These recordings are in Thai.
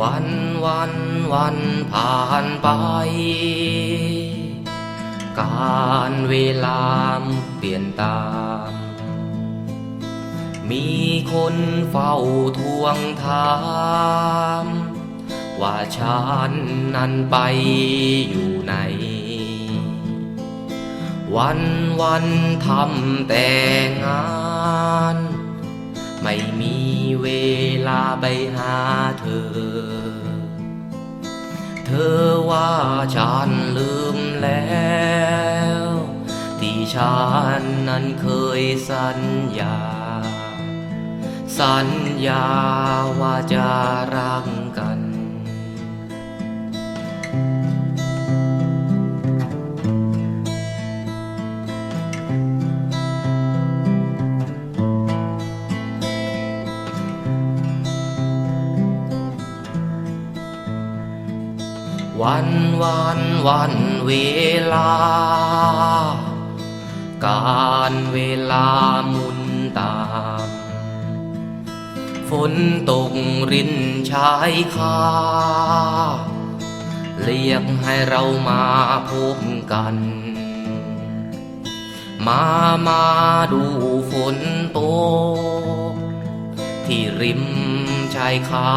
วันวันวันผ่านไป การเวลาเปลี่ยนตาม มีคนเฝ้าทวงถาม ว่าฉันนั้นไปอยู่ไหน วันวันทำแต่งานไม่มีเวลาไปหาเธอ อว่าฉันลืมแล้ว ที่ฉันนั้นเคยสัญญา สัญญาว่าจะรัก วันวันวันเวลา การเวลามุนตามฝนตกรินชายคาเรียกให้เรามาพบกัน มามาดูฝนตกที่ริมชายคา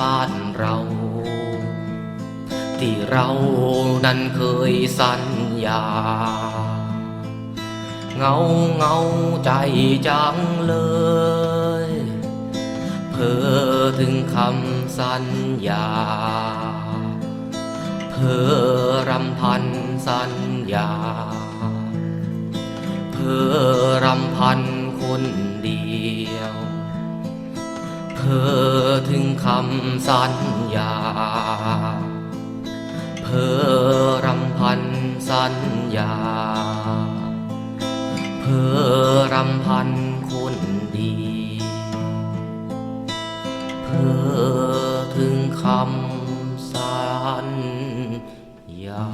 บ้านเรา ที่เรานั้นเคยสัญญา เงาเงาใจจังเลย เพ้อถึงคำสัญญา เพ้อรำพันสัญญา เพ้อรำพันคนเดียว เพ้อถึงคำสัญญา อรำพันสัญญา เพื่อรำพันคุณดี เพื่อถึงคำสัญญา